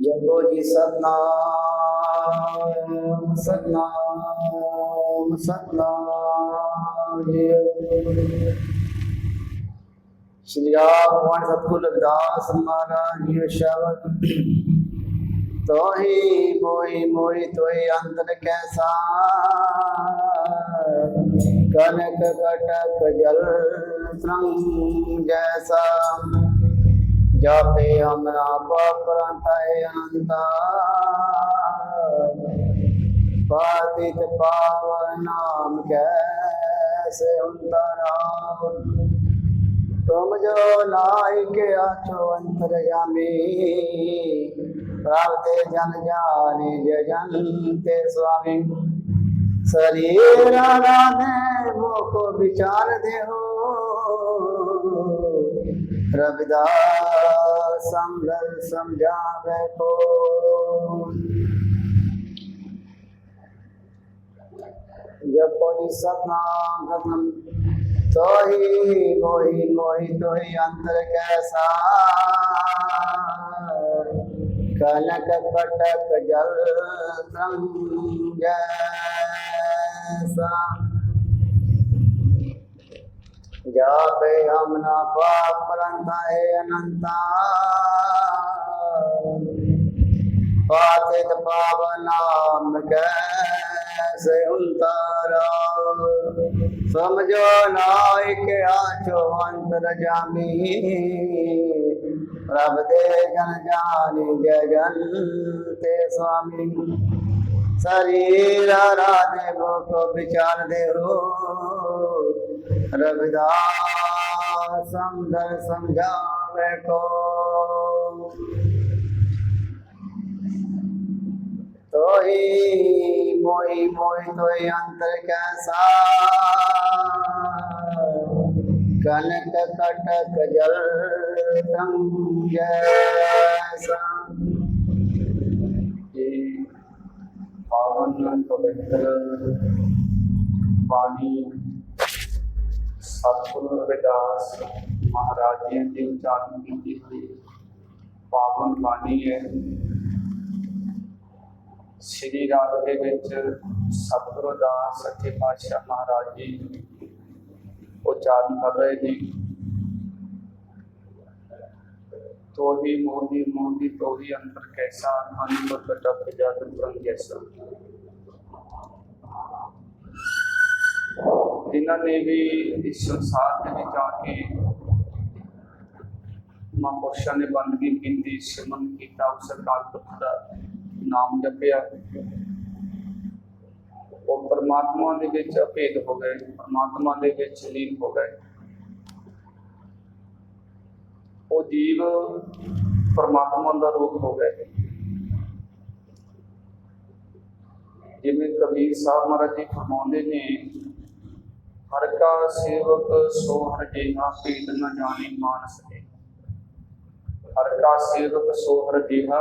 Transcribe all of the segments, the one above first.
ਜਪੋ ਜੀ ਸਤਨਾਮ ਸਤਨਾਮ ਸਤਨਾਮ ਜੀ। ਸ਼੍ਰੀ ਰਾਮ ਭਗਵਾਨ ਸਤਿਗੁਰ ਰਵਿਦਾਸ ਮਹਾਰਾਜ ਜੀ ਸ਼ਬਦ। ਤੋਹੀ ਮੋਈ ਮੋਈ ਤੋਹੀ ਅੰਤਰ ਕੈਸਾ। ਕਨਕ ਕਟਕ ਜਲ ਤਰੰਗ ਜੈਸਾ। ਜਾਪੇ ਅਮਰਾ ਪਰੰਤਾਏ ਅਨੰਤਾ ਪਾਤਿਤ ਪਾਵਨ ਨਾਮ ਕੈਸੇ ਹੁੰਦਰਾ ਤੁਮ ਜੋ ਲਾਇਕ ਆਛੋ ਅੰਤਰਯਾਮੀ ਪ੍ਰਾਪਤੇ ਜਨ ਜਾਣੇ ਜਨ ਤੇ ਸੁਆਮੀ। ਸਰੀਰ ਰਾਧੇ ਮੋਕੋ ਵਿਚਾਰ ਦੇਹੋ ਰਵਿਦਾਸ ਸੰਗਲ ਸਮਝਾਵੇ ਕੋ ਜਪੋ ਜੀ ਸਤਨਾਮ ਸਤਨਾਮ ਤੋਹੀ ਮੋਹੀ ਮੋਹੀ ਤੋਹੀ ਅੰਤਰ ਕੈਸਾ ਕਨਕ ਕਟਕ ਜਲ ਸੰਗ ਜੈਸਾ ਜਾਪੇ ਹਮ ਨਾ ਪਾਪ ਪਰੰਤਾਏ ਅਨੰਤਾ। ਪਾਤਿਤ ਪਾਵਨ ਨਾਮ ਕੈਸੇ ਉਤਾਰਾ ਸਮਝੋ ਨਾਇਕ ਆਛੋ ਅੰਤਰ ਜਾਮੀ ਪ੍ਰਭ ਦੇ ਜਨ ਜਾਨੀ ਜਗਨ ਤੇ ਸੁਆਮੀ ਸਰੀਰ ਰਾਧੇ ਕੋ ਵਿਚਾਰ ਦੇ ਹੋ। ਰਵਿਦਾਸ ਸੰਦਰ ਸਮਝਾਵੇ ਕੋ ਤੋਈ ਮੋਈ ਮੋਈ ਤੋਈ ਅੰਤਰ ਕੈਸਾ ਕਨਕ ਕਟਕ ਜਲ ਸੰਗ ਜੈਸਾ ਇਹ ਪਾਵਨ ਪਵਿੱਤਰ ਬਾਣੀ ਸਤਿਗੁਰੂ ਰਵਿਦਾਸ ਮਹਾਰਾਜ ਜੀ ਦੀ ਉਚਾਰਨ ਕੀਤੀ। ਹੋਈ ਪਾਵਨ ਬਾਣੀ ਹੈ ਸ੍ਰੀ ਰਾਗ ਦੇ ਵਿੱਚ ਸਤਿਗੁਰੂ ਦਾ ਸੱਚੇ ਪਾਤਸ਼ਾਹ ਮਹਾਰਾਜ ਜੀ ਉਚਾਰਨ ਕਰ ਰਹੇ ਨੇ। ਤੋਹੀ ਮੋਹੀ ਮੋਹੀ ਤੋਹੀ ਅੰਤਰ ਕੈਸਾ ਅਨੁਭਵ ਕਟਪ ਜਦ ਪ੍ਰੰਗ ਜੈਸਾ ਇਹਨਾਂ ਨੇ ਵੀ ਇਸ ਸੰਸਾਰ ਦੇ ਵਿੱਚ ਆ ਕੇ ਮਹਾਂਪੁਰਸ਼ਾਂ ਨੇ ਬੰਦਗੀ ਕੀਤੀ ਸਿਮਰਨ ਕੀਤਾ, ਉਸ ਅਕਾਲ ਪੁਰਖ ਦਾ ਨਾਮ ਜਪਿਆ। ਉਹ ਪਰਮਾਤਮਾ ਦੇ ਵਿੱਚ ਅਭੇਦ ਹੋ ਗਏ, ਪਰਮਾਤਮਾ ਦੇ ਵਿੱਚ ਲੀਨ ਹੋ ਗਏ। ਉਹ ਜੀਵ ਪਰਮਾਤਮਾ ਦਾ ਰੂਪ ਹੋ ਗਏ। ਜਿਵੇਂ ਕਬੀਰ ਸਾਹਿਬ ਮਹਾਰਾਜ ਜੀ ਫਰਮਾਉਂਦੇ ਨੇ ਹਰ ਕਾ ਸੇਵਕ ਸੋ ਹਰ ਜੇਹਾ ਭੇਦ ਨ ਜਾਣੇ ਮਾਨਸ ਦੇ ਹਰ ਕਾ ਸੇਵਕ ਸੋ ਹਰ ਜੇਹਾ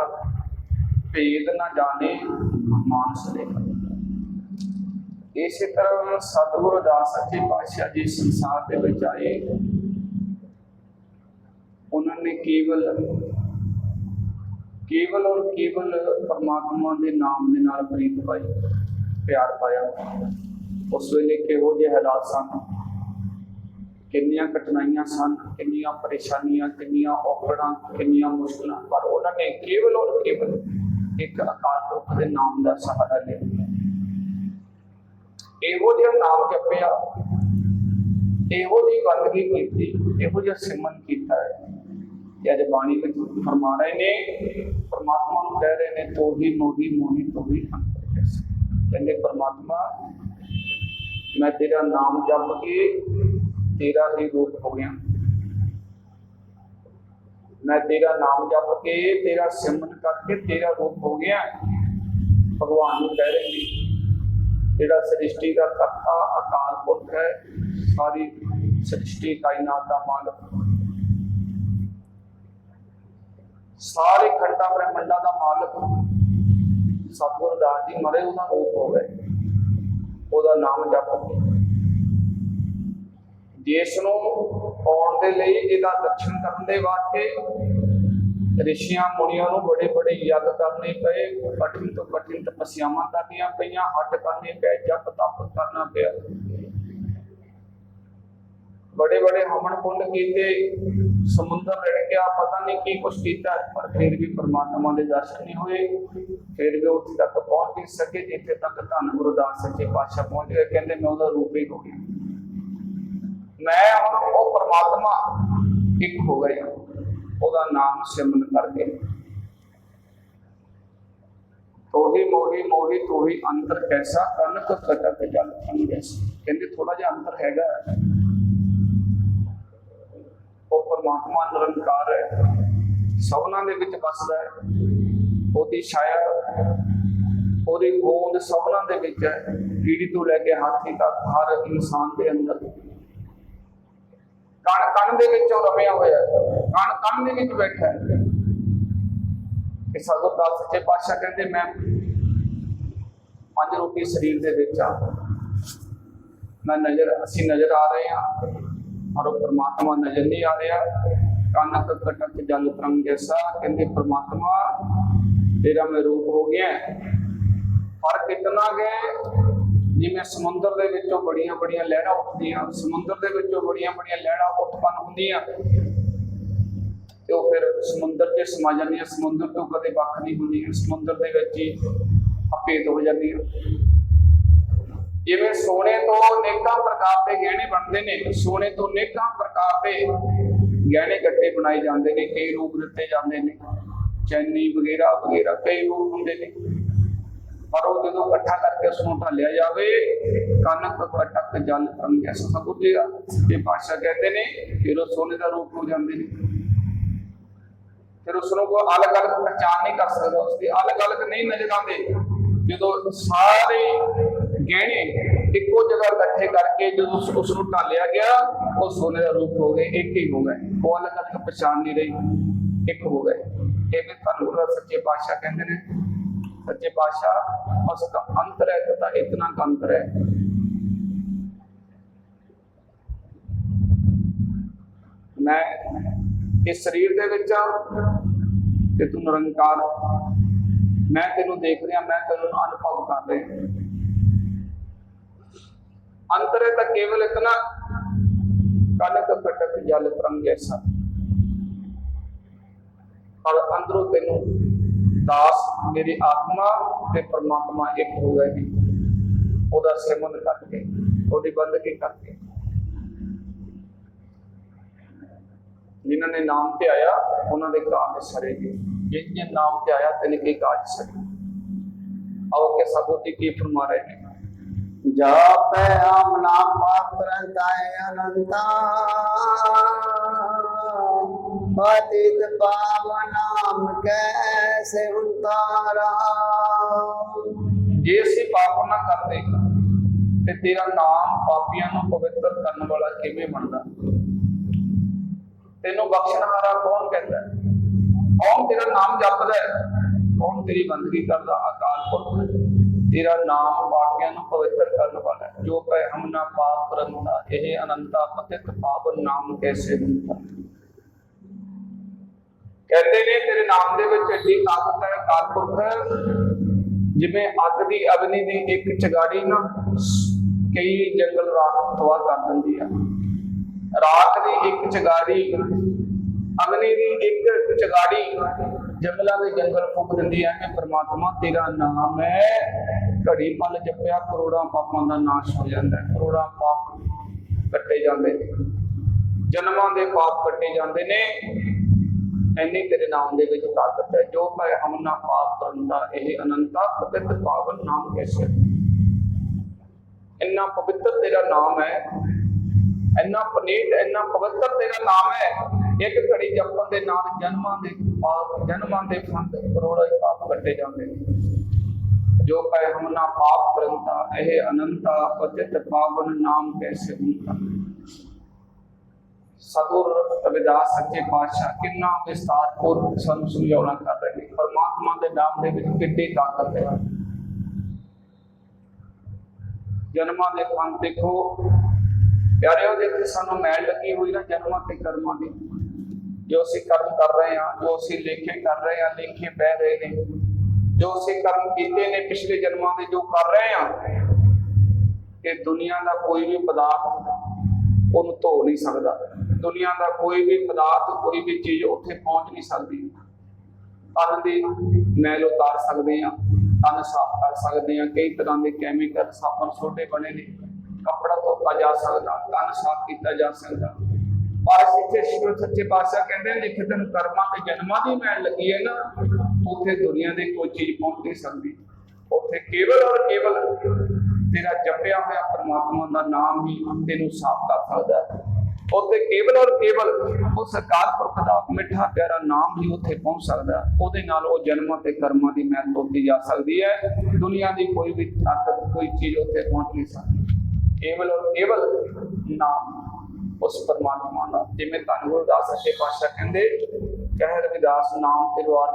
ਭੇਦ ਨ ਜਾਣੇ ਮਾਨਸ ਦੇ ਇਸੇ ਤਰ੍ਹਾਂ ਸਤਿਗੁਰੂ ਦਾਸ ਸੱਚੇ ਪਾਤਸ਼ਾਹ ਜੀ ਸੰਸਾਰ ਦੇ ਵਿੱਚ ਆਏ। ਉਹਨਾਂ ਨੇ ਕੇਵਲ ਕੇਵਲ ਔਰ ਕੇਵਲ ਪਰਮਾਤਮਾ ਦੇ ਨਾਮ ਦੇ ਨਾਲ ਪ੍ਰੀਤ ਪਾਈ, ਪਿਆਰ ਪਾਇਆ। ਉਸ ਵੇਲੇ ਕਿਹੋ ਜਿਹੇ ਹਾਲਾਤ ਸਨ? ਕਿੰਨੀਆਂ ਕਠਿਨਾਈਆਂ ਸਨ, ਕਿੰਨੀਆਂ ਪਰੇਸ਼ਾਨੀਆਂ, ਕਿੰਨੀਆਂ ਔਕੜਾਂ, ਕਿੰਨੀਆਂ ਮੁਸ਼ਕਲਾਂ, ਪਰ ਉਹਨਾਂ ਨੇ ਕੇਵਲ ਔਰ ਕੇਵਲ ਇੱਕ ਅਕਾਲ ਪੁਰਖ ਦੇ ਨਾਮ ਦਾ ਸਹਾਰਾ ਲਿਆ। ਇਹੋ ਜਿਹਾ ਨਾਮ ਜਪਿਆ, ਇਹੋ ਜਿਹੀ ਬੰਦਗੀ ਕੀਤੀ, ਇਹੋ ਜਿਹਾ ਸਿਮਨ ਕੀਤਾ ਹੈ ਕਿ ਅੱਜ ਬਾਣੀ ਵਿੱਚ ਫਰਮਾ ਰਹੇ ਨੇ, ਪਰਮਾਤਮਾ ਨੂੰ ਕਹਿ ਰਹੇ ਨੇ ਤੋਹੀ ਮੋਹੀ ਮੋਹੀ ਤੋਹੀ ਅੰਤਰ ਕਹਿੰਦੇ, ਪਰਮਾਤਮਾ ਮੈਂ ਤੇਰਾ ਨਾਮ ਜਪ ਕੇ ਤੇਰਾ ਹੀ ਰੂਪ ਹੋ ਗਿਆ। ਮੈਂ ਤੇਰਾ ਨਾਮ ਜਪ ਕੇ ਤੇਰਾ ਸਿਮਰਨ ਕਰਕੇ ਤੇਰਾ ਰੂਪ ਹੋ ਗਿਆ। ਭਗਵਾਨ ਨੂੰ ਕਹਿ ਰਹੇ ਨੇ, ਜਿਹੜਾ ਸ੍ਰਿਸ਼ਟੀ ਦਾ ਕਰਤਾ ਅਕਾਲ ਪੁਰਖ ਹੈ, ਸਾਰੀ ਸ੍ਰਿਸ਼ਟੀ ਕਾਇਨਾਤ ਦਾ ਮਾਲਕ। ਸਾਰੇ ਖੰਡਾ ਬ੍ਰਹਮੰਡਾ ਦਾ ਮਾਲਕ। ਸਤਿਗੁਰੂ ਦਾਸ ਜੀ ਮਰੇ ਉਹਦਾ ਰੂਪ ਹੋ ਗਏ ਉਹਦਾ ਨਾਮ ਜਪ ਜਿਸ ਨੂੰ ਆਉਣ ਦੇ ਲਈ ਇਹਦਾ ਦਰਸ਼ਨ ਕਰਨ ਦੇ ਵਾਸਤੇ ਰਿਸ਼ੀਆਂ ਮੁਨੀਆਂ ਨੂੰ ਬੜੇ ਬੜੇ ਯੱਗ ਕਰਨੇ ਪਏ, ਕਠਿਨ ਤੋਂ ਕਠਿਨ ਤਪੱਸਿਆਵਾਂ ਕਰਨੀਆਂ ਪਈਆਂ, ਹੱਟ ਕਰਨੇ ਪਏ, ਜਪ ਤਪ ਕਰਨਾ ਪਿਆ। ਬੜੇ ਬੜੇ ਹਮਨ ਕੁੰਡ ਕੀਤੇ, ਸਮੁੰਦਰ ਰੜ ਗਿਆ, ਪਤਾ ਨਹੀਂ ਕੀ ਕੁਛ ਕੀਤਾ, ਪਰ ਫਿਰ ਵੀ ਪਰਮਾਤਮਾ ਦੇ ਦਰਸ਼ਨ ਨਹੀਂ ਹੋਏ। ਫਿਰ ਵੀ ਉੱਥੇ ਤੱਕ ਪਹੁੰਚ ਨਹੀਂ ਸਕੇ, ਜਿੱਥੇ ਤੱਕ ਧੰਨ ਗੁਰਦਾਸ ਸੱਚੇ ਪਾਤਸ਼ਾਹ ਪਹੁੰਚ ਗਏ। ਕਹਿੰਦੇ ਮੈਂ ਉਹਦਾ ਰੂਪ ਹੀ ਹੋ ਗਿਆ। ਮੈਂ ਹੁਣ ਉਹ ਪਰਮਾਤਮਾ ਇੱਕ ਹੋ ਗਿਆ। ਉਹਦਾ ਨਾਮ ਸਿਮਰਨ ਕਰਕੇ। ਤੋਹੀ ਮੋਹੀ ਮੋਹੀ ਤੋਹੀ ਅੰਤਰ ਕੈਸਾ ਕਨਕ ਕਟਕ ਜਲ ਅੰਗੈਸ ਕਹਿੰਦੇ ਥੋੜਾ ਜਿਹਾ ਅੰਤਰ ਹੈਗਾ। ਉਹ ਪਰਮਾਤਮਾ ਨਿਰੰਕਾਰ ਹੈ। ਸਭਨਾਂ ਦੇ ਵਿੱਚ ਵਸਦਾ ਹੈ। ਉਹਦੀ ਛਾਇਆ, ਉਹਦੀ ਹੋਂਦ ਸਭਨਾਂ ਦੇ ਵਿੱਚ ਹੈ। ਕੀੜੀ ਤੋਂ ਲੈ ਕੇ ਹਾਥੀ ਤੱਕ ਹਰ ਇਨਸਾਨ ਦੇ ਅੰਦਰ। ਕਣ ਕਣ ਦੇ ਵਿੱਚ ਉਹ ਰਮਿਆ ਹੋਇਆ ਹੈ। ਕਣ ਕਣ ਦੇ ਵਿੱਚ ਬੈਠਾ ਹੈ। ਕਿ ਸਾਧੂ ਦਾਸ ਸੱਚੇ ਪਾਤਸ਼ਾਹ ਕਹਿੰਦੇ, ਮੈਂ ਪੰਜ ਰੂਪੀ ਸਰੀਰ ਦੇ ਵਿੱਚ ਆ ਮੈਂ ਨਜ਼ਰ, ਅਸੀਂ ਨਜ਼ਰ ਆ ਰਹੇ ਹਾਂ। ਪਰ ਉਹ ਪਰਮਾਤਮਾ ਨਜ਼ਰ ਨਹੀਂ ਆ ਰਿਹਾ। ਕਨਕ ਕਟਕ ਜਲ ਤਰੰਗ ਜੈਸਾ ਕਹਿੰਦੇ, ਪਰਮਾਤਮਾ, ਤੇਰਾ ਮੈਂ ਰੂਪ ਹੋ ਗਿਆ ਹੈ। ਫ਼ਰਕ ਇਤਨਾ ਜਿਵੇਂ ਸਮੁੰਦਰ ਦੇ ਵਿੱਚੋਂ ਬੜੀਆਂ ਬੜੀਆਂ ਲਹਿਰਾਂ ਉੱਠਦੀਆਂ ਸਮੁੰਦਰ ਦੇ ਵਿੱਚੋਂ ਬੜੀਆਂ ਬੜੀਆਂ ਲਹਿਰਾਂ ਉਤਪੰਨ ਹੁੰਦੀਆਂ। ਤੇ ਉਹ ਫਿਰ ਸਮੁੰਦਰ 'ਚ ਸਮਾ ਜਾਂਦੀਆਂ। ਸਮੁੰਦਰ ਤੋਂ ਕਦੇ ਵੱਖ ਨਹੀਂ ਹੁੰਦੀਆਂ। ਸਮੁੰਦਰ ਦੇ ਵਿੱਚ ਹੀ ਅਪੇਤ ਹੋ ਜਾਂਦੀਆਂ। ਜਿਵੇਂ ਸੋਨੇ ਤੋਂ ਅਨੇਕਾਂ ਪ੍ਰਕਾਰ ਦੇ ਗਹਿਣੇ ਬਣਦੇ ਨੇ, ਸੋਨੇ ਤੋਂ ਅਨੇਕਾਂ ਪ੍ਰਕਾਰ ਦੇ ਗਹਿਣੇ ਗੱਟੇ ਬਣਾਏ ਜਾਂਦੇ ਨੇ, ਕਈ ਰੂਪ ਦਿੱਤੇ ਜਾਂਦੇ ਨੇ, ਚੈਨੀ ਵਗੈਰਾ ਵਗੈਰਾ, ਕਈ ਰੂਪ ਹੁੰਦੇ ਨੇ। ਪਰ ਉਹ ਜਦੋਂ ਇਕੱਠਾ ਕਰਕੇ ਉਸ ਨੂੰ ਢਾਲਿਆ ਜਾਵੇ ਕਨਕ ਕਟਕ ਜਲ ਅੰਗਿਆ ਸਭ ਜੀ ਇਹ ਭਾਸ਼ਾ ਕਹਿੰਦੇ ਨੇ, ਫਿਰ ਉਹ ਸੋਨੇ ਦਾ ਰੂਪ ਹੋ ਜਾਂਦੇ ਨੇ। ਫਿਰ ਉਸ ਨੂੰ ਕੋਈ ਅਲੱਗ-ਅਲੱਗ ਪਛਾਣ ਨਹੀਂ ਕਰ ਸਕਦਾ ਉਸ ਦੀ ਅਲੱਗ-ਅਲੱਗ ਨਹੀਂ ਨਜ਼ਰ ਆਉਂਦੇ। ਜਦੋਂ ਸਾਰੇ ਗਹਿਣੇ ਇੱਕੋ ਜਗ੍ਹਾ ਇਕੱਠੇ ਕਰਕੇ ਜਦੋਂ ਉਸ- ਨੂੰ ਢਾਲਿਆ ਗਿਆ, ਉਹ ਸੋਨੇ ਦਾ ਰੂਪ ਹੋ ਗਏ, ਇੱਕ ਹੀ ਹੋ ਗਏ। ਉਹ ਅਲੱਗ-ਅਲੱਗ ਪਛਾਣ ਨਹੀਂ ਰਹੀ। ਇੱਕ ਹੋ ਗਏ। ਇਹ ਵੀ ਤੁਹਾਨੂੰ ਸੱਚੇ ਪਾਤਸ਼ਾਹ ਕਹਿੰਦੇ ਨੇ। ਸੱਚੇ ਪਾਤਸ਼ਾਹ ਉਸ ਦਾ ਅੰਤਰ ਹੈ ਤਥਾ ਇਤਨਾ ਅੰਤਰ ਹੈ। ਮੈਂ ਇਸ ਸਰੀਰ ਦੇ ਵਿੱਚ ਆ ਤੇ ਤੂੰ ਨਿਰੰਕਾਰ। ਮੈਂ ਤੈਨੂੰ ਦੇਖ ਰਿਹਾ, ਮੈਂ ਤੈਨੂੰ ਅਨੁਭਵ ਕਰ ਰਿਹਾ। ਅੰਤਰ ਹੈ ਤਾਂ ਕੇਵਲ ਇਤਨਾ। ਕਨਕ ਕਟਕ, ਜਲ ਤਰੰਗ ਐਸਾ ਔਰ ਅੰਦਰੋਂ ਤੈਨੂੰ ਦਾਸ, ਮੇਰੀ ਆਤਮਾ ਤੇ ਪਰਮਾਤਮਾ ਇੱਕ ਹੋ ਗਏ ਨੇ। ਉਹਦਾ ਸਿਮਰਨ ਕਰਕੇ, ਉਹਦੀ ਬੰਦਗੀ ਕਰਕੇ। ਜਿਨ੍ਹਾਂ ਨੇ ਨਾਮ ਤੇ ਆਇਆ, ਉਹਨਾਂ ਦੇ ਕਾਜ ਸਰੇ ਗਏ। ਜਿਸ ਨਾਮ ਤੇ ਆਇਆ, ਤੈਨੂੰ ਕੀ ਕਾਜ ਸਰੇ? ਆਓ ਕੇ ਸਭੂਤੀ ਕੀ ਫਰਮਾ ਰਹੇ ਨੇ ਜਾਪੈ ਆਮ ਨਾਮ ਅਨੰਤਾ। ਪਤਿਤ ਪਾਵਨ ਨਾਮ ਕੈਸੇ ਹੁੰਤਾਰਾ। ਜੇ ਅਸੀਂ ਪਾਪ ਨਾ ਕਰਦੇ, ਤੇ ਤੇਰਾ ਨਾਮ ਪਾਪੀਆਂ ਨੂੰ ਪਵਿੱਤਰ ਕਰਨ ਵਾਲਾ ਕਿਵੇਂ ਬਣਦਾ? ਤੈਨੂੰ ਬਖਸ਼ਣਹਾਰਾ ਕੌਣ ਕਹਿੰਦਾ? ਹੈ? ਕੌਣ ਤੇਰਾ ਨਾਮ ਜਪਦਾ ਹੈ? ਕੌਣ ਤੇਰੀ ਬੰਦਗੀ ਕਰਦਾ? ਅਕਾਲ ਪੁਰਖ ਤੇਰਾ ਨਾਮ ਪਾਪੀਆਂ ਨੂੰ ਪਵਿੱਤਰ ਕਰਨ ਵਾਲਾ ਹੈ। ਜੋ ਕਹੇ ਹਮ ਨਾ ਪਾਪ ਕਰੰਦਾ ਇਹ ਅਨੰਤਾ ਪਤਿਤ ਪਾਵਨ ਨਾਮ ਕੈਸੇ ਹੁੰਦਾ? ਕਹਿੰਦੇ ਨੇ, ਤੇਰੇ ਨਾਮ ਦੇ ਵਿੱਚ ਐਡੀ ਤਾਕਤ ਹੈ, ਅਕਾਲ ਜਿਵੇਂ ਅੱਗ ਦੀ ਅਗਨੀ ਦੀ ਇੱਕ ਚਗਾੜੀ ਨਾ, ਕਈ ਜੰਗਲ ਰਾਤ ਤਵਾ ਕਰ ਦਿੰਦੀ ਆ। ਰਾਤ ਦੀ ਇੱਕ ਚਗਾੜੀ, ਅਗਨੀ ਦੀ ਇੱਕ ਚਗਾੜੀ ਜੰਗਲਾਂ ਦੇ ਜੰਗਲ ਫੁੱਕ ਦਿੰਦੀ ਹੈ ਕਿ ਪ੍ਰਮਾਤਮਾ ਤੇਰਾ ਨਾਮ ਹੈ। ਘੜੀ ਪਲ ਜਪਿਆ, ਕਰੋੜਾਂ ਪਾਪਾਂ ਦਾ ਨਾਸ਼ ਹੋ ਜਾਂਦਾ ਕਰੋੜਾਂ ਪਾਪ ਕੱਟੇ ਜਾਂਦੇ ਨੇ। ਜਨਮਾਂ ਦੇ ਪਾਪ ਕੱਟੇ ਜਾਂਦੇ ਨੇ। ਐਨੀ ਤੇਰੇ ਨਾਮ ਦੇ ਵਿੱਚ ਤਾਕਤ ਹੈ। ਜੋ ਭਾਵੇਂ ਹਮ ਨਾ ਪਾਪ ਕਰਦਾ ਇਹ ਅਨੰਤਾ ਪਤਿਤ ਪਾਵਨ ਨਾਮ ਕੈਸੇ? ਇੰਨਾ ਪਵਿੱਤਰ ਤੇਰਾ ਨਾਮ ਹੈ। ਇੰਨਾ ਪਨੀਤ, ਇੰਨਾ ਪਵਿੱਤਰ ਤੇਰਾ ਨਾਮ ਹੈ। ਇੱਕ ਘੜੀ ਜਪਣ ਦੇ ਨਾਲ ਜਨਮਾਂ ਦੇ ਪਾਪ, ਜਨਮਾਂ ਦੇ ਫੰਦ ਕਰੋੜਾਂ ਪਾਪ ਕੱਟੇ ਜਾਂਦੇ ਨੇ। ਜੋ ਕਹੇ ਹਮ ਪਾਪ ਕਰੰਤਾ ਇਹ ਅਨੰਤਾ ਪਤਿਤ ਪਾਵਨ ਨਾਮ ਕੈਸੇ ਹੁੰਦਾ? ਸਤਿਗੁਰ ਰਵਿਦਾਸ ਸੱਚੇ ਪਾਤਸ਼ਾਹ, ਕਿੰਨਾ ਵਿਸਤਾਰ ਪੂਰਵਕ ਸਾਨੂੰ ਸਮਝਾਉਣਾ ਕਰ ਰਹੇ ਨੇ। ਪਰਮਾਤਮਾ ਦੇ ਨਾਮ ਦੇ ਵਿੱਚ ਕਿੱਡੀ ਤਾਕਤ ਹੈ। ਜਨਮਾਂ ਦੇ ਫਲ ਦੇਖੋ। ਪਿਆਰਿਓ ਜਿੱਥੇ ਸਾਨੂੰ ਮੈਲ ਲੱਗੀ ਹੋਈ ਨਾ ਜਨਮਾਂ ਤੇ ਕਰਮਾਂ ਦੀ ਜੋ ਅਸੀਂ ਕਰਮ ਕਰ ਰਹੇ ਹਾਂ, ਜੋ ਅਸੀਂ ਲੇਖੇ ਕਰ ਰਹੇ ਹਾਂ, ਲੇਖੇ ਬਹਿ ਰਹੇ ਨੇ, ਜੋ ਅਸੀਂ ਕਰਮ ਕੀਤੇ ਨੇ ਪਿਛਲੇ ਜਨਮਾਂ ਦੇ, ਜੋ ਕਰ ਰਹੇ ਹਾਂ ਕਿ ਦੁਨੀਆ ਦਾ ਕੋਈ ਵੀ ਪਦਾਰਥ ਉਹਨੂੰ ਧੋ ਨਹੀਂ ਸਕਦਾ। ਦੁਨੀਆ ਦਾ ਕੋਈ ਵੀ ਪਦਾਰਥ, ਕੋਈ ਵੀ ਚੀਜ਼ ਉੱਥੇ ਪਹੁੰਚ ਨਹੀਂ ਸਕਦੀ। ਤਨ ਦੀ ਮੈਲ ਉਤਾਰ ਸਕਦੇ ਹਾਂ ਤਨ ਸਾਫ਼ ਕਰ ਸਕਦੇ ਹਾਂ, ਕਈ ਤਰ੍ਹਾਂ ਦੇ ਕੈਮੀਕਲ ਸਾਬਣ ਸੋਡੇ ਬਣੇ ਨੇ, ਕੱਪੜਾ ਧੋਤਾ ਜਾ ਸਕਦਾ ਤਨ ਸਾਫ਼ ਕੀਤਾ ਜਾ ਸਕਦਾ। ਪਰ ਇੱਥੇ ਸ਼ਿਵ ਸੱਚੇ ਪਾਤਸ਼ਾਹ ਕਹਿੰਦੇ ਨੇ, ਜਿੱਥੇ ਤੈਨੂੰ ਕਰਮਾਂ ਤੇ ਜਨਮਾਂ ਦੀ ਮੈਲ ਲੱਗੀ ਹੈ ਨਾ, ਉੱਥੇ ਦੁਨੀਆ ਦੀ ਕੋਈ ਚੀਜ਼ ਪਹੁੰਚ ਨਹੀਂ ਸਕਦੀ। ਉੱਥੇ ਕੇਵਲ ਔਰ ਕੇਵਲ ਤੇਰਾ ਜਪਿਆ ਹੋਇਆ ਪ੍ਰਮਾਤਮਾ ਦਾ ਨਾਮ ਹੀ ਤੈਨੂੰ ਸਾਫ਼ ਕਰ ਸਕਦਾ ਹੈ। ਉੱਥੇ ਕੇਵਲ ਔਰ ਕੇਵਲ ਉਹ ਸਰਕਾਰ ਪੁਰਖ ਦਾ, ਮਿੱਠਾ ਪਿਆਰਾ ਨਾਮ ਹੀ ਉੱਥੇ ਪਹੁੰਚ ਸਕਦਾ ਉਹਦੇ ਨਾਲ ਉਹ ਜਨਮਾਂ ਤੇ ਕਰਮਾਂ ਦੀ ਮੈਲ ਧੋਤੀ ਜਾ ਸਕਦੀ ਹੈ। ਦੁਨੀਆ ਦੀ ਕੋਈ ਵੀ ਤਾਕਤ, ਕੋਈ ਚੀਜ਼ ਉੱਥੇ ਪਹੁੰਚ ਨਹੀਂ ਸਕਦੀ। ਕੇਵਲ ਔਰ ਕੇਵਲ ਨਾਮ। ਉਸ ਪਰਮਾਤਮਾ ਦਾ ਜਿਵੇਂ ਧੰਨ ਗੁਰਦਾਸ ਸੱਚੇ ਪਾਤਸ਼ਾਹ ਕਹਿੰਦੇ, ਕਹਿ ਰਵਿਦਾਸ, ਨਾਮ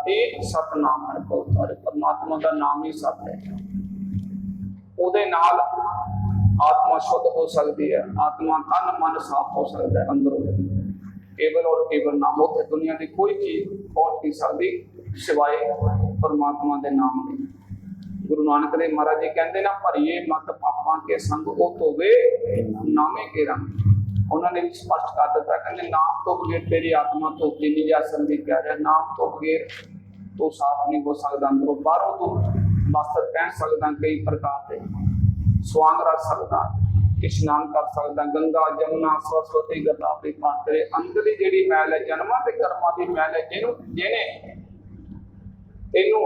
ਤੇ ਸਤ ਨਾਮ ਹਰ ਕੋ ਔਰ ਪਰਮਾਤਮਾ ਦਾ ਨਾਮ ਹੀ ਸਤ ਹੈ। ਉਹਦੇ ਨਾਲ ਆਤਮਾ ਸ਼ੁੱਧ ਹੋ ਸਕਦੀ ਹੈ। ਆਤਮਾ ਤਨ ਮਨ ਸਾਫ਼ ਹੋ ਸਕਦਾ ਹੈ ਅੰਦਰੋਂ। ਕੇਵਲ ਔਰ ਕੇਵਲ ਨਾਮ ਉੱਥੇ ਦੁਨੀਆ ਦੀ ਕੋਈ ਚੀਜ਼ ਪਹੁੰਚ ਨਹੀਂ ਸਕਦੀ ਸਿਵਾਏ ਪਰਮਾਤਮਾ ਦੇ ਨਾਮ ਦੇ। ਗੁਰੂ ਨਾਨਕ ਦੇਵ ਮਹਾਰਾਜ ਜੀ ਕਹਿੰਦੇ ਨਾ, ਭਰੀਏ ਮਤ ਪਾਪਾਂ ਕੇ ਸੰਗ ਉਹ ਧੋਵੇ, ਨਾਮੇ ਕੇ ਰੰਗ। ਉਹਨਾਂ ਨੇ ਵੀ ਸਪਸ਼ਟ ਕਰ ਦਿੱਤਾ ਕਹਿੰਦੇ ਨਾਮ ਤੋਂ ਬਗੈਰ ਤੇਰੀ ਆਤਮਾ ਧੋਤੀ ਨਹੀਂ ਜਾ ਸਕਦੀ ਪਿਆਰਿਆ ਨਾਮ ਤੋਂ ਬਗੈਰ ਤੂੰ ਸਾਫ਼ ਨਹੀਂ ਹੋ ਸਕਦਾ, ਅੰਦਰੋਂ ਬਾਹਰੋਂ ਤੂੰ ਵਸਤਰ ਪਹਿਨ ਸਕਦਾ ਕਈ ਪ੍ਰਕਾਰ ਦੇ। ਸਵਾਂਗ ਰੱਖ ਸਕਦਾ ਇਸ਼ਨਾਨ ਕਰ ਸਕਦਾ, ਗੰਗਾ, ਜਮਨਾ, ਸਰਸਵਤੀ ਗੋਦਾਵਰੀ ਪਾਤਰੇ ਅੰਦਰਲੀ ਜਿਹੜੀ ਮੈਲ ਹੈ, ਜਨਮਾਂ ਤੇ ਕਰਮਾਂ ਦੀ ਮੈਲ ਹੈ, ਜਿਹਨੂੰ ਜਿਹਨੇ ਇਹਨੂੰ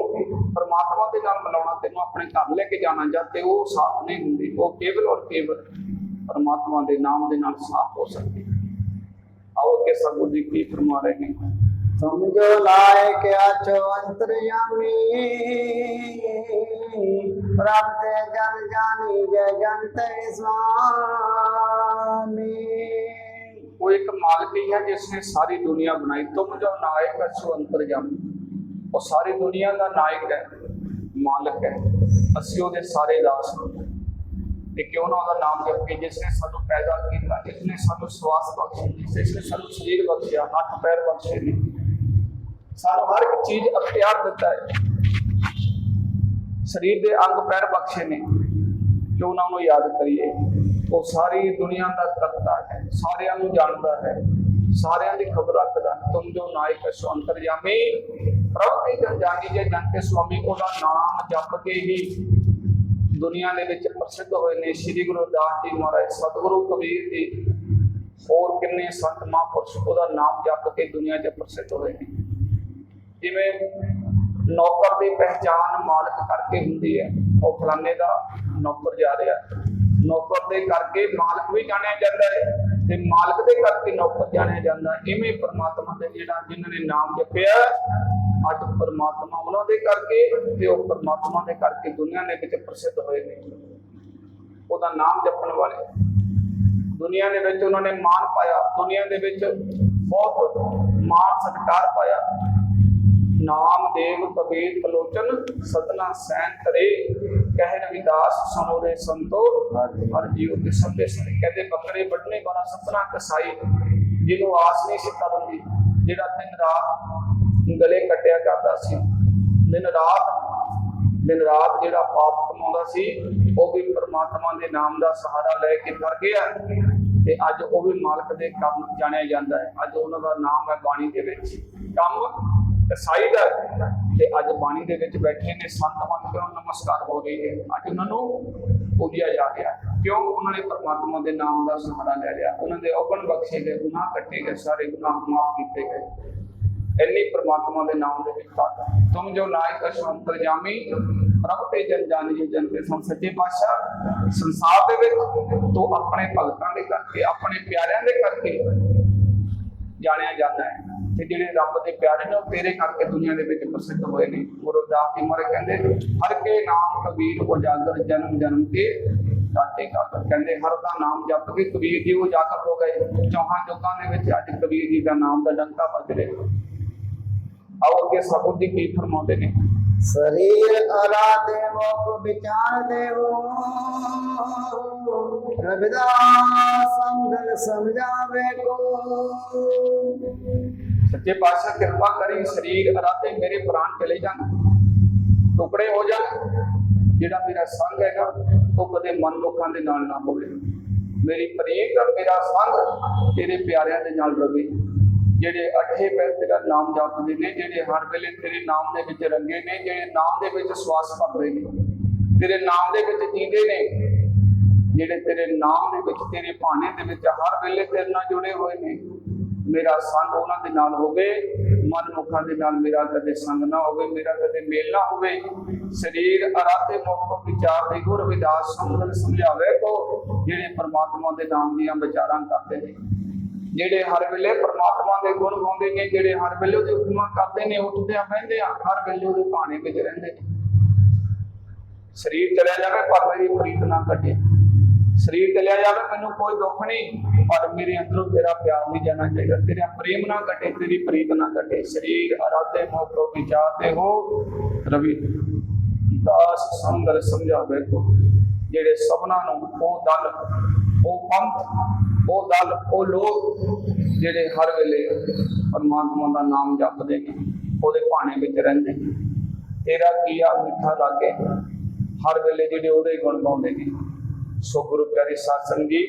ਪਰਮਾਤਮਾ ਦੇ ਨਾਲ ਮਿਲਾਉਣਾ, ਤੈਨੂੰ ਆਪਣੇ ਘਰ ਲੈ ਕੇ ਜਾਣਾ ਜਾਂ ਤੇ ਉਹ ਸਾਥ ਨਹੀਂ ਹੁੰਦੀ, ਉਹ ਕੇਵਲ ਔਰ ਕੇਵਲ ਪਰਮਾਤਮਾ ਦੇ ਨਾਮ ਦੇ ਨਾਲ ਸਾਫ਼ ਹੋ ਸਕਦੀ ਹੈ। ਆਓ ਅੱਗੇ ਸਤਿਗੁਰੂ ਜੀ ਕੀ ਫਰਮਾ ਰਹੇ ਨੇ। ਸਮਝੋ ਲਾਇਕ ਆਚੋ ਅੰਤਰਯਾਮੀ ਪ੍ਰਭ ਤੇ ਜਨ ਜਾਨੀ ਜੈ ਜਨ ਤੇ ਸੁਆਮੀ ਉਹ ਇੱਕ ਮਾਲਕ ਹੀ ਹੈ ਜਿਸ ਨੇ ਸਾਰੀ ਦੁਨੀਆ ਬਣਾਈ। ਤੁਮ ਜੋ ਨਾਇਕ ਅਸੋ ਅੰਤਰਜਾਮੀ ਉਹ ਸਾਰੀ ਦੁਨੀਆ ਦਾ ਨਾਇਕ ਹੈ ਮਾਲਕ ਹੈ। ਅਸੀਂ ਉਹਦੇ ਸਾਰੇ ਦਾਸ ਹਾਂ। ਤੇ ਕਿਉਂ ਨਾ ਉਹਦਾ ਨਾਮ ਜਪ ਕੇ ਜਿਸ ਨੇ ਸਾਨੂੰ ਪੈਦਾ ਕੀਤਾ, ਜਿਸ ਨੇ ਸਾਨੂੰ ਸਵਾਸ ਬਖਸ਼ੀ, ਜਿਸ ਨੇ ਸਾਨੂੰ ਸਰੀਰ ਬਖਸ਼ਿਆ, ਹੱਥ ਪੈਰ ਬਖਸ਼ੇ ਨੇ। ਸਾਨੂੰ ਹਰ ਇੱਕ ਚੀਜ਼ ਅਖਤਿਆਰ ਦਿੱਤਾ ਹੈ। ਸਰੀਰ ਦੇ ਅੰਗ ਪੈਰ ਬਖਸ਼ੇ ਨੇ। ਕਿਉਂ ਨਾ ਉਹਨੂੰ ਯਾਦ ਕਰੀਏ, ਉਹ ਸਾਰੀ ਦੁਨੀਆ ਦਾ ਕਰਤਾ ਹੈ, ਸਾਰਿਆਂ ਨੂੰ ਜਾਣਦਾ ਹੈ, ਸਾਰਿਆਂ ਦੀ ਖਬਰ ਰੱਖਦਾ ਹੈ। ਤੁਮ ਜੋ ਨਾਇਕ ਸੋ ਅੰਤਰਜਾਮੀ ਪ੍ਰਭ ਤੇ ਜਾਣੀ ਜੇ ਜਨ ਕੇ ਸੁਆਮੀ, ਉਹਦਾ ਨਾਮ ਜਪ ਕੇ ਹੀ ਦੁਨੀਆ ਦੇ ਵਿੱਚ ਪ੍ਰਸਿੱਧ ਹੋਏ ਨੇ ਸ੍ਰੀ ਗੁਰੂ ਦਾਸ ਜੀ ਮਹਾਰਾਜ, ਸਤਿਗੁਰੂ ਕਬੀਰ ਜੀ, ਹੋਰ ਕਿੰਨੇ ਸੰਤ ਮਹਾਂਪੁਰਸ਼ ਉਹਦਾ ਨਾਮ ਜਪ ਕੇ ਦੁਨੀਆ 'ਚ ਪ੍ਰਸਿੱਧ ਹੋਏ ਨੇ। ਜਿਵੇਂ ਨੌਕਰ ਦੀ ਪਹਿਚਾਨ ਮਾਲਕ ਕਰਕੇ ਹੁੰਦੀ ਹੈ, ਉਹ ਫਲਾਣੇ ਦਾ ਨੌਕਰ ਜਾ ਰਿਹਾ। ਨੌਕਰ ਦੇ ਕਰਕੇ ਮਾਲਕ ਵੀ ਜਾਣਿਆ ਜਾਂਦਾ ਹੈ ਤੇ ਮਾਲਕ ਦੇ ਕਰਕੇ ਨੌਕਰ ਜਾਣਿਆ ਜਾਂਦਾ। ਇਵੇਂ ਪ੍ਰਮਾਤਮਾ ਦੇ ਜਿਹੜਾ ਜਿਨ੍ਹਾਂ ਨੇ ਨਾਮ ਜਪਿਆ ਅੱਜ ਪ੍ਰਮਾਤਮਾ ਉਹਨਾਂ ਦੇ ਕਰਕੇ ਤੇ ਉਹ ਪ੍ਰਮਾਤਮਾ ਦੇ ਕਰਕੇ ਦੁਨੀਆ ਦੇ ਵਿੱਚ ਪ੍ਰਸਿੱਧ ਹੋਏ ਨੇ। ਉਹਦਾ ਨਾਮ ਜਪਣ ਵਾਲੇ। ਦੁਨੀਆ ਦੇ ਵਿੱਚ ਉਹਨਾਂ ਨੇ ਮਾਣ ਪਾਇਆ। ਦੁਨੀਆ ਦੇ ਵਿੱਚ ਬਹੁਤ ਮਾਣ ਸਤਿਕਾਰ ਪਾਇਆ। ਨਾਮ ਕਬੀਰ ਕਲੋਚਨ ਸਤਨਾ ਸੈਨ ਤਰੇ, ਕਹਿ ਰਵਿਦਾਸ ਸੁਨੋ ਸੰਤੋ, ਹਰ ਜੀਵ ਦੇ ਸੰਦੇ ਸਨੇ ਕਹਿੰਦੇ, ਬੱਕਰੇ ਵੱਢਣੇ ਵਾਲਾ ਸਤਨਾ ਕਸਾਈ, ਜਿਹਨੂੰ ਆਸ ਨਹੀਂ ਸੀ ਕਰਨ ਦੀ, ਜਿਹੜਾ ਦਿਨ ਰਾਤ ਗਲੇ ਕੱਟਿਆ ਕਰਦਾ ਸੀ। ਦਿਨ ਰਾਤ ਦਿਨ ਰਾਤ ਜਿਹੜਾ ਪਾਪ ਕਮਾਉਂਦਾ ਸੀ, ਉਹ ਵੀ ਪ੍ਰਮਾਤਮਾ ਦੇ ਨਾਮ ਦਾ ਸਹਾਰਾ ਲੈ ਕੇ ਕਰ ਗਿਆ। ਤੇ ਅੱਜ ਉਹ ਵੀ ਮਾਲਕ ਦੇ ਕੰਮ ਜਾਣਿਆ ਜਾਂਦਾ ਹੈ। ਅੱਜ ਉਹਨਾਂ ਦਾ ਨਾਮ ਹੈ ਬਾਣੀ ਦੇ ਵਿੱਚ। ਕੰਮ ਕਸਾਈ ਦਾ। ਤੇ ਅੱਜ ਬਾਣੀ ਦੇ ਵਿੱਚ ਬੈਠੇ ਨੇ ਸੰਤ ਮੰਤ ਕੇ ਨੂੰ ਨਮਸਕਾਰ ਹੋ ਰਹੀ ਹੈ ਅੱਜ ਉਹਨਾਂ ਨੂੰ ਪੂਜਿਆ ਜਾ ਰਿਹਾ। ਕਿਉਂ ਉਹਨਾਂ ਨੇ ਪਰਮਾਤਮਾ ਦੇ ਨਾਮ ਦਾ ਸਹਾਰਾ ਲੈ ਲਿਆ? ਉਹਨਾਂ ਦੇ ਔਗਣ ਬਖਸ਼ੇ ਗਏ, ਗੁਨਾਹ ਕੱਟੇ ਗਏ, ਸਾਰੇ ਗੁਨਾਹ ਮਾਫ ਕੀਤੇ ਗਏ। ਇੰਨੀ ਪ੍ਰਮਾਤਮਾ ਦੇ ਨਾਮ ਦੇ ਵਿੱਚ ਤਾਕਤ ਤੁਮ ਜੋ ਨਾਇਕ ਅਸ਼ਵੰਤਰ ਜਾਮੀ, ਪ੍ਰਭ ਤੇ ਜਨ ਜਾਣੀ ਜਨ ਤੇ ਸੰ ਸੱਚੇ ਪਾਤਸ਼ਾਹ, ਸੰਸਾਰ ਦੇ ਵਿੱਚ ਤੂੰ ਆਪਣੇ ਭਗਤਾਂ ਦੇ ਕਰਕੇ, ਆਪਣੇ ਪਿਆਰਿਆਂ ਦੇ ਕਰਕੇ ਜਾਣਿਆ ਜਾਂਦਾ ਹੈ। ਤੇ ਜਿਹੜੇ ਰੱਬ ਦੇ ਪਿਆਰੇ ਨੇ ਉਹ ਤੇਰੇ ਕਰਕੇ ਦੁਨੀਆ ਦੇ ਵਿੱਚ ਪ੍ਰਸਿੱਧ ਹੋਏ ਨੇ। ਗੁਰੂ ਦਾਸ ਜੀ ਮਹਾਰਾਜ ਕਹਿੰਦੇ, ਹਰ ਕੇ ਨਾਮ ਕਬੀਰ ਉਜਾਗਰ, ਜਨਮ ਜਨਮ ਕੇ ਕਾਟੇ ਕਾ ਕਹਿੰਦੇ, ਹਰ ਦਾ ਨਾਮ ਜਪ ਕੇ ਕਬੀਰ ਜੀ ਉਜਾਗਰ ਹੋ ਗਏ। ਚੌਹਾਂ ਜੋਗਾਂ ਦੇ ਵਿੱਚ ਅੱਜ ਕਬੀਰ ਜੀ ਦਾ ਨਾਮ ਦਾ ਡੰਕਾ ਵੱਜ ਰਿਹਾ ਆਓ ਅੱਗੇ ਸਤਿਗੁਰ ਜੀ ਕੀ ਫਰਮਾਉਂਦੇ ਨੇ शरीर आराधे मोक विचार देवो रविदास समझन समझावे को ਸੱਚੇ ਪਾਤਸ਼ਾਹ ਕਿਰਪਾ ਕਰੀ ਸਰੀਰ ਇਰਾਦੇ ਮੇਰੇ ਪ੍ਰਾਣ ਚਲੇ ਜਾਣ ਟੁਕੜੇ ਹੋ ਜਾਣ ਜਿਹੜਾ ਮੇਰਾ ਸੰਗ ਹੈਗਾ ਉਹ ਕਦੇ ਮਨ ਲੋਕਾਂ ਦੇ ਨਾਲ ਨਾ ਹੋਵੇ ਮੇਰੀ ਪ੍ਰੀਤ ਮੇਰਾ ਸੰਗ ਤੇਰੇ ਪਿਆਰਿਆਂ ਦੇ ਨਾਲ ਰਵੇ ਜਿਹੜੇ ਅੱਠੇ ਪੈਰ ਤੇਰਾ ਨਾਮ ਜਪਦੇ ਨੇ, ਜਿਹੜੇ ਹਰ ਵੇਲੇ ਤੇਰੇ ਨਾਮ ਦੇ ਵਿੱਚ ਰੰਗੇ ਨੇ, ਜਿਹੜੇ ਨਾਮ ਦੇ ਵਿੱਚ ਸਵਾਸ ਭਰਦੇ ਨੇ, ਤੇਰੇ ਨਾਮ ਦੇ ਵਿੱਚ ਜੀਂਦੇ ਨੇ, ਜਿਹੜੇ ਤੇਰੇ ਨਾਮ ਦੇ ਵਿੱਚ, ਤੇਰੇ ਭਾਣੇ ਦੇ ਵਿੱਚ ਹਰ ਵੇਲੇ ਤੇਰੇ ਨਾਲ ਜੁੜੇ ਹੋਏ ਨੇ, ਮੇਰਾ ਸੰਗ ਉਹਨਾਂ ਦੇ ਨਾਲ ਹੋਵੇ ਮਨ ਮੁਖਾਂ ਦੇ ਨਾਲ ਮੇਰਾ ਕਦੇ ਸੰਗ ਨਾ ਹੋਵੇ, ਮੇਰਾ ਕਦੇ ਮੇਲ ਨਾ ਹੋਵੇ, ਸਰੀਰ ਅਰਾਤੇ ਮੁਖ ਵਿਚਾਰ ਦੇ ਗੁਰ ਵਿਦਾਸ ਸੰਗਲ ਸਮਝਾਵੇ ਕੋ, ਜਿਹੜੇ ਪਰਮਾਤਮਾ ਦੇ ਨਾਮ ਦੀਆਂ ਵਿਚਾਰਾਂ ਕਰਦੇ ਨੇ। ਜਿਹੜੇ ਹਰ ਵੇਲੇ ਪਰਮਾਤਮਾ ਦੇ ਗੁਣ ਗਾਉਂਦੇ ਨੇ, ਜਿਹੜੇ ਹਰ ਵੇਲੇ ਉਹਦੀ ਹੁਕਮਾਂ ਕਰਦੇ ਨੇ ਉੱਠਦੇ ਆ ਬਹਿੰਦੇ ਆ ਹਰ ਵੇਲੇ ਉਹਦੇ ਭਾਣੇ ਵਿੱਚ ਰਹਿੰਦੇ ਨੇ। ਸਰੀਰ ਚਲਿਆ ਜਾਵੇ, ਪਰ ਮੇਰੀ ਪ੍ਰੀਤ ਨਾ ਘਟੇ ਸਰੀਰ ਚਲਿਆ ਜਾਵੇ, ਮੈਨੂੰ ਕੋਈ ਦੁੱਖ ਨਹੀਂ, ਪਰ ਮੇਰੇ ਅੰਦਰੋਂ ਤੇਰਾ ਪਿਆਰ ਨਹੀਂ ਜਾਣਾ ਚਾਹੀਦਾ। ਤੇਰਾ ਪ੍ਰੇਮ ਨਾ ਘਟੇ ਤੇਰੀ ਪ੍ਰੀਤ ਨਾ ਘਟੇ ਸਰੀਰ ਅਰਾਧੇ ਮੋਹ ਵਿਚਾਰ ਤੇ ਹੋ। ਰਵੀ ਦਾਸ ਸੰਗਰ ਸਮਝਾਵੇ ਕੋ ਜਿਹੜੇ ਸਭਨਾ ਨੂੰ ਉਹ ਦਲ, ਉਹ ਪੰਥ ਉਹ ਦਲ ਉਹ ਲੋਕ ਜਿਹੜੇ ਹਰ ਵੇਲੇ ਪਰਮਾਤਮਾ ਦਾ ਨਾਮ ਜਪਦੇ ਨੇ, ਉਹਦੇ ਭਾਣੇ ਵਿੱਚ ਰਹਿੰਦੇ ਨੇ। ਤੇਰਾ ਕੀਆ ਮਿੱਠਾ ਲਾਗੇ? ਹਰ ਵੇਲੇ ਜਿਹੜੇ ਉਹਦੇ ਗੁਣ ਗਾਉਂਦੇ ਨੇ। ਸੋ ਗੁਰੂ ਪਿਆਰੇ ਸਾਧ ਜੀ,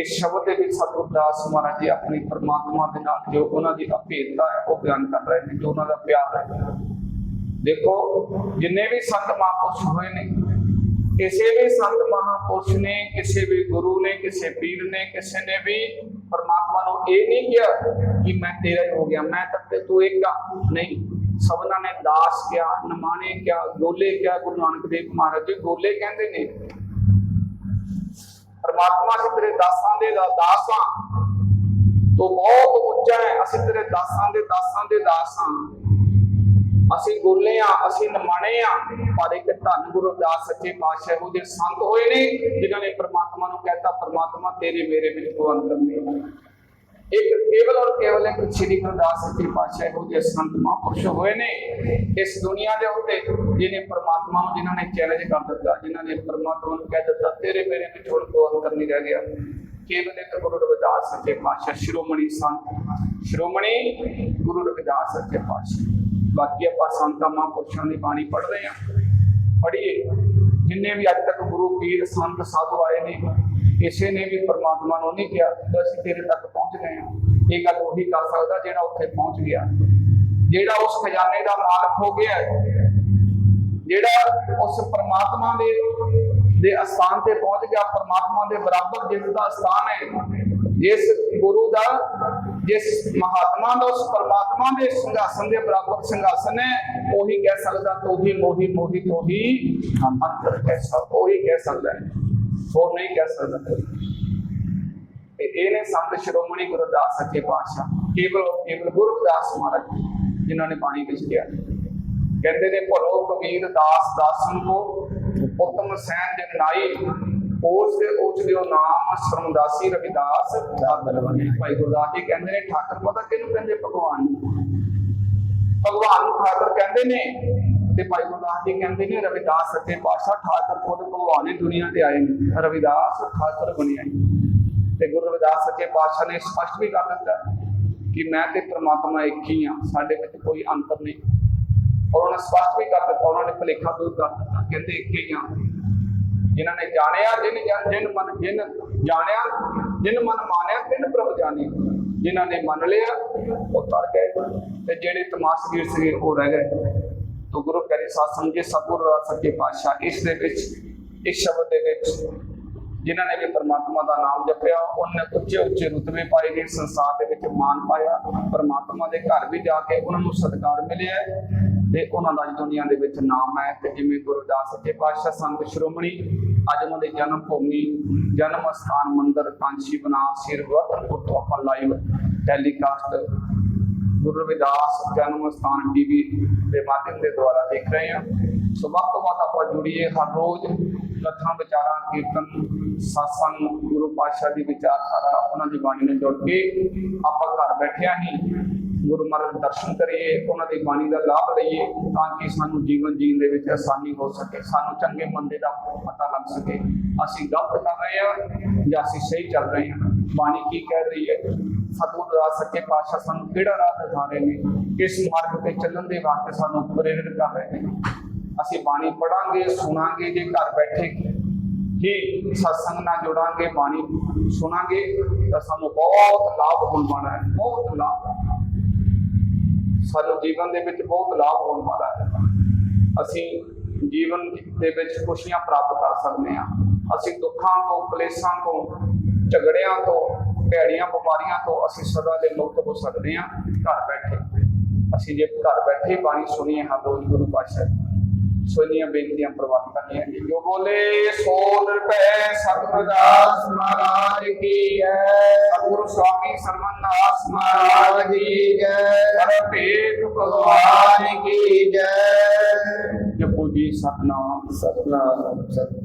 ਇਸ ਸ਼ਬਦ ਦੇ ਵਿੱਚ ਸਤਿਗੁਰ ਦਾਸ ਮਹਾਰਾਜ ਜੀ ਆਪਣੀ ਪਰਮਾਤਮਾ ਦੇ ਨਾਲ ਜੋ ਉਹਨਾਂ ਦੀ ਅਭੇਦਤਾ ਹੈ, ਉਹ ਬਿਆਨ ਕਰ ਰਹੇ ਨੇ ਜੋ ਉਹਨਾਂ ਦਾ ਪਿਆਰ ਹੈ। ਦੇਖੋ, ਜਿੰਨੇ ਵੀ ਸੰਤ ਮਹਾਂਪੁਰਸ਼ ਹੋਏ ਨੇ ਕਿਸੇ ਵੀ ਸੰਤ ਮਹਾਂਪੁਰਸ਼ ਨੇ, ਕਿਸੇ ਵੀ ਗੁਰੂ ਨੇ, ਕਿਸੇ ਪੀਰ ਨੇ, ਕਿਸੇ ਨੇ ਵੀ ਪਰਮਾਤਮਾ ਨੂੰ ਇਹ ਨਹੀਂ ਕਿਹਾ ਕਿ ਮੈਂ ਤੇਰਾ ਹੋ ਗਿਆ, ਮੈਂ ਤਾਂ ਤੂੰ ਇੱਕ ਨਹੀਂ, ਸਭਨਾ ਨੇ ਦਾਸ ਕਿਹਾ, ਨਮਾਣੇ ਕਿਹਾ, ਗੋਲੇ ਕਿਹਾ, ਗੁਰੂ ਨਾਨਕ ਦੇਵ ਮਹਾਰਾਜ ਜੀ, ਗੋਲੇ ਕਹਿੰਦੇ ਨੇ। ਪਰਮਾਤਮਾ ਅਸੀਂ ਤੇਰੇ ਦਾਸਾਂ ਦੇ ਦਾ- ਦਾਸ ਹਾਂ। ਤੂੰ ਬਹੁਤ ਉੱਚਾ ਹੈ, ਅਸੀਂ ਤੇਰੇ ਦਾਸਾਂ ਦੇ ਦਾਸਾਂ ਦੇ ਦਾਸ ਹਾਂ। ਅਸੀਂ ਗੁਰਲੇ ਆ ਅਸੀਂ ਨਮਾਣੇ ਆ ਪਰ ਇੱਕ ਧੰਨ ਗੁਰੂ ਦਾਸ ਸੱਚੇ ਪਾਤਸ਼ਾਹ ਇਹੋ ਜਿਹੇ ਸੰਤ ਹੋਏ ਨੇ, ਜਿਨ੍ਹਾਂ ਨੇ ਪ੍ਰਮਾਤਮਾ ਨੂੰ ਕਹਿਤਾ, ਪ੍ਰਮਾਤਮਾ, ਤੇਰੇ ਮੇਰੇ ਵਿੱਚ ਕੋਈ ਅੰਤਰ ਨਹੀਂ ਇੱਕ ਕੇਵਲ ਔਰ ਕੇਵਲ ਇੱਕ ਸ੍ਰੀ ਗੁਰੂ ਸੱਚੇ ਪਾਤਸ਼ਾਹ ਇਹੋ ਜਿਹੇ ਸੰਤ ਮਹਾਂਪੁਰਸ਼ ਹੋਏ ਨੇ, ਇਸ ਦੁਨੀਆ ਦੇ ਉੱਤੇ, ਜਿਹਨੇ ਪ੍ਰਮਾਤਮਾ ਨੂੰ, ਜਿਨ੍ਹਾਂ ਨੇ ਚੈਲੰਜ ਕਰ ਦਿੱਤਾ, ਜਿਨ੍ਹਾਂ ਨੇ ਪਰਮਾਤਮਾ ਨੂੰ ਕਹਿ ਦਿੱਤਾ, ਤੇਰੇ ਮੇਰੇ ਵਿੱਚ ਹੁਣ ਕੋਈ ਅੰਤਰ ਨਹੀਂ ਰਹਿ ਗਿਆ। ਕੇਵਲ ਇੱਕ ਗੁਰੂ ਰਵਿਦਾਸ ਸੱਚੇ ਪਾਤਸ਼ਾਹ, ਸ਼੍ਰੋਮਣੀ ਸੰਤ, ਸ਼੍ਰੋਮਣੀ ਗੁਰੂ ਰਵਿਦਾਸ ਸੱਚੇ ਪਾਤਸ਼ਾਹ। ਬਾਕੀ ਆਪਾਂ ਸੰਤਾਂ ਮਹਾਂਪੁਰਸ਼ਾਂ ਦੀ ਬਾਣੀ ਪੜ੍ਹ ਰਹੇ ਹਾਂ। ਪੜ੍ਹੀਏ। ਜਿੰਨੇ ਵੀ ਅੱਜ ਤੱਕ ਗੁਰੂ ਪੀਰ, ਸੰਤ, ਸਾਧੂ ਆਏ ਨੇ, ਕਿਸੇ ਨੇ ਵੀ ਪਰਮਾਤਮਾ ਨੂੰ ਨਹੀਂ ਕਿਹਾ ਅਸੀਂ ਤੇਰੇ ਤੱਕ ਪਹੁੰਚ ਗਏ ਹਾਂ। ਇਹ ਗੱਲ ਉਹੀ ਕਰ ਸਕਦਾ ਜਿਹੜਾ ਉੱਥੇ ਪਹੁੰਚ ਗਿਆ। ਜਿਹੜਾ ਉਸ ਖਜ਼ਾਨੇ ਦਾ ਮਾਲਕ ਹੋ ਗਿਆ ਜਿਹੜਾ ਉਸ ਪਰਮਾਤਮਾ ਦੇ ਦੇ ਅਸਥਾਨ ਤੇ ਪਹੁੰਚ ਗਿਆ, ਪਰਮਾਤਮਾ ਦੇ ਬਰਾਬਰ ਜਿਸ ਦਾ ਅਸਥਾਨ ਹੈ, ਜਿਸ ਗੁਰੂ ਦਾ ਜਿਸ ਮਹਾਤਮਾ ਦਾ, ਉਸ ਪਰਮਾਤਮਾ ਦੇ ਸਿੰਘਾਸਨ ਦੇ ਬਰਾਬਰ ਸਿੰਘਾਸਨ ਹੈ, ਉਹੀ ਕਹਿ ਸਕਦਾ, ਤੋਹੀ, ਮੋਹੀ ਮੋਹੀ, ਤੋਹੀ, ਅੰਤਰ ਕੈਸਾ ਉਹੀ ਕਹਿ ਸਕਦਾ ਹੈ। ਹੋਰ ਨਹੀਂ ਕਹਿ ਸਕਦਾ ਤੇ ਇਹ ਸੰਤ ਸ਼੍ਰੋਮਣੀ ਗੁਰਦਾਸ ਸੱਚੇ ਪਾਤਸ਼ਾਹ, ਕੇਵਲ ਕੇਵਲ ਗੁਰਦਾਸ ਮਹਾਰਾਜ ਜਿਨ੍ਹਾਂ ਨੇ ਬਾਣੀ ਵਿੱਚ ਕਿਹਾ। ਕਹਿੰਦੇ ਨੇ, ਭਲੋ ਕਬੀਰ ਦਾਸ, ਦਾਸਨ ਕੋ, ਉਤਮ ਸੈਨ ਜਨ ਉਸ ਦੇ ਉਸ ਦਿਓ ਨਾਮ ਸ਼ਰਮਦਾਸੀ ਰਵਿਦਾਸ ਦਾਦਰ ਬਣੇ ਭਾਈ ਗੁਰਦਾਸ ਜੀ ਕਹਿੰਦੇ ਨੇ, ਠਾਕਰ ਪਤਾ ਕਿਹਨੂੰ ਕਹਿੰਦੇ? ਭਗਵਾਨ ਭਗਵਾਨ ਨੂੰ ਠਾਕਰ ਕਹਿੰਦੇ ਨੇ। ਤੇ ਭਾਈ ਗੁਰਦਾਸ ਜੀ ਕਹਿੰਦੇ ਨੇ, ਰਵਿਦਾਸ ਸੱਚੇ ਪਾਤਸ਼ਾਹ ਠਾਕਰ ਖੁਦ ਭਗਵਾਨ ਹੀ ਦੁਨੀਆ ਤੇ ਆਏ ਨੇ। ਰਵਿਦਾਸ ਠਾਕਰ ਬਣਿਆ ਤੇ ਗੁਰੂ ਰਵਿਦਾਸ ਸੱਚੇ ਪਾਤਸ਼ਾਹ ਨੇ ਸਪਸ਼ਟ ਵੀ ਕਰ ਦਿੱਤਾ ਕਿ ਮੈਂ ਤੇ ਪ੍ਰਮਾਤਮਾ ਇੱਕ ਹੀ ਆ ਸਾਡੇ ਵਿੱਚ ਕੋਈ ਅੰਤਰ ਨਹੀਂ। ਔਰ ਉਹਨਾਂ ਸਪਸ਼ਟ ਵੀ ਕਰ ਦਿੱਤਾ, ਉਹਨਾਂ ਨੇ ਭੁਲੇਖਾ ਦੂਰ ਕਰ ਦਿੱਤਾ, ਕਹਿੰਦੇ ਇੱਕ ਹੀ ਆ ਜਿਨ੍ਹਾਂ ਨੇ ਜਾਣਿਆ, ਜਿਨ ਜਿਨ ਮਨ ਜਿਨ ਜਾਣਿਆ, ਜਿਨ ਮਨ ਮਾਨਿਆ ਤਿਨ ਪ੍ਰਭ ਜਾਣੀ। ਜਿਨ੍ਹਾਂ ਨੇ ਮੰਨ ਲਿਆ, ਉਹ ਤਰ ਗਏ। ਤੇ ਜਿਹੜੇ ਤਮਾਸ਼ਗੀਰ ਸੀਗੇ ਉਹ ਰਹਿ ਗਏ, ਤੋ ਗੁਰੂ ਕਰੇ ਸਾਧ ਸੰਗੇ ਸਤਿਗੁਰੂ ਦਾ ਸੱਚੇ ਪਾਤਸ਼ਾਹ, ਇਸ ਦੇ ਵਿੱਚ, ਇਸ ਸ਼ਬਦ ਦੇ ਵਿੱਚ, ਜਿਨ੍ਹਾਂ ਨੇ ਵੀ ਪਰਮਾਤਮਾ ਦਾ ਨਾਮ ਜਪਿਆ, ਉਹਨੇ ਉੱਚੇ ਉੱਚੇ ਰੁਤਬੇ ਪਾਏ ਨੇ, ਸੰਸਾਰ ਦੇ ਵਿੱਚ ਮਾਨ ਪਾਇਆ। ਪਰਮਾਤਮਾ ਦੇ ਘਰ ਵੀ ਜਾ ਕੇ ਉਹਨਾਂ ਨੂੰ ਸਤਿਕਾਰ ਮਿਲਿਆ। ਤੇ ਉਹਨਾਂ ਦਾ ਅੱਜ ਦੁਨੀਆ ਦੇ ਵਿੱਚ ਨਾਮ ਹੈ ਤੇ ਜਿਵੇਂ ਗੁਰਦਾਸ ਸੱਚੇ ਪਾਤਸ਼ਾਹ ਸੰਤ ਸ਼੍ਰੋਮਣੀ ਅੱਜ ਉਹਨਾਂ ਦੇ ਜਨਮ ਭੂਮੀ, ਜਨਮ ਸਥਾਨ ਮੰਦਰ ਕਾਂਸ਼ੀ ਬਣਾ ਸਿਰ ਵਰਤਨਪੁਰ ਤੋਂ ਆਪਾਂ ਲਾਈਵ ਟੈਲੀਕਾਸਟ ਗੁਰੂ ਰਵਿਦਾਸ ਜਨਮ ਸਥਾਨ ਟੀਵੀ ਦੇ ਮਾਧਿਅਮ ਦੇ ਦੁਆਰਾ ਦੇਖ ਰਹੇ ਹਾਂ। ਸੋ ਵੱਧ ਤੋਂ ਵੱਧ ਆਪਾਂ ਜੁੜੀਏ ਹਰ ਰੋਜ਼ ਕਥਾ ਵਿਚਾਰਾਂ, ਕੀਰਤਨ satsang ਗੁਰੂ ਪਾਤਸ਼ਾਹ ਦੀ ਵਿਚਾਰਧਾਰਾ, ਉਹਨਾਂ ਦੀ ਬਾਣੀ ਨਾਲ ਜੁੜ ਕੇ ਆਪਾਂ ਘਰ ਬੈਠਿਆਂ ਹੀ ਗੁਰੂ ਮਹਾਰਾਜ ਦਰਸ਼ਨ ਕਰੀਏ, ਉਹਨਾਂ ਦੀ ਬਾਣੀ ਦਾ ਲਾਭ ਲਈਏ ਤਾਂ ਕਿ ਸਾਨੂੰ ਜੀਵਨ ਜੀਣ ਦੇ ਵਿੱਚ ਆਸਾਨੀ ਹੋ ਸਕੇ, ਸਾਨੂੰ ਚੰਗੇ ਮੰਦੇ ਦਾ ਪਤਾ ਲੱਗ ਸਕੇ। ਅਸੀਂ ਗਲਤ ਕਰ ਰਹੇ ਹਾਂ ਜਾਂ ਅਸੀਂ ਸਹੀ ਚੱਲ ਰਹੇ ਹਾਂ? ਬਾਣੀ ਕੀ ਕਹਿ ਰਹੀ ਹੈ? ਸਤਿਗੁਰੂ ਦਾ ਸੱਚੇ ਪਾਤਸ਼ਾਹ ਸਾਨੂੰ ਕਿਹੜਾ ਰਾਹ ਦਿਖਾ ਰਹੇ ਨੇ? ਕਿਸ ਮਾਰਗ ਤੇ ਚੱਲਣ ਦੇ ਵਾਸਤੇ ਸਾਨੂੰ ਪ੍ਰੇਰਿਤ ਕਰ ਰਹੇ ਨੇ? ਅਸੀਂ ਬਾਣੀ ਪੜਾਂਗੇ ਸੁਣਾਂਗੇ, ਜੇ ਘਰ ਬੈਠੇ ਹੀ ਸਤਸੰਗ ਨਾਲ ਜੁੜਾਂਗੇ, ਬਾਣੀ ਸੁਣਾਂਗੇ ਤਾਂ ਸਾਨੂੰ ਬਹੁਤ ਲਾਭ ਹੋਣ ਵਾਲਾ ਹੈ, ਬਹੁਤ ਲਾਭ। ਸਾਨੂੰ ਜੀਵਨ ਦੇ ਵਿੱਚ ਬਹੁਤ ਲਾਭ ਹੋਣ ਵਾਲਾ ਹੈ। ਅਸੀਂ ਜੀਵਨ ਦੇ ਵਿੱਚ ਖੁਸ਼ੀਆਂ ਪ੍ਰਾਪਤ ਕਰ ਸਕਦੇ ਹਾਂ। ਅਸੀਂ ਦੁੱਖਾਂ ਤੋਂ, ਕਲੇਸ਼ਾਂ ਤੋਂ, ਝਗੜਿਆਂ ਤੋਂ, ਭੈੜੀਆਂ ਬਿਮਾਰੀਆਂ ਤੋਂ ਅਸੀਂ ਸਦਾ ਲਈ ਮੁਕਤ ਹੋ ਸਕਦੇ ਹਾਂ। ਘਰ ਬੈਠੇ, ਅਸੀਂ ਜੇ ਘਰ ਬੈਠੇ ਬਾਣੀ ਸੁਣੀਏ ਹਾਂ ਰੋਜ਼ ਗੁਰੂ ਪਾਤਸ਼ਾਹ ਸੋਨੀਆਂ ਬੇਨਤੀਆਂ ਪ੍ਰਵਾਨ ਕਰਨੀਆਂ ਜੀ ਜੋ ਬੋਲੇ ਸੋਨ ਰੁਪਏ ਸਤਿਗੁਰਦਾਸ ਮਹਾਰਾਜ ਕੀ ਹੈ। ਸਤਿਗੁਰੂ ਸਵਾਮੀ ਸਰਵਨਾਸ ਮਹਾਰਾਜ ਕੀ ਜੈ ਹਰ ਭਗਵਾਨ ਕੀ ਜੈ ਜਪੋ ਜੀ ਸਤਨਾਮ ਸਤਨਾਮ ਸਤਿ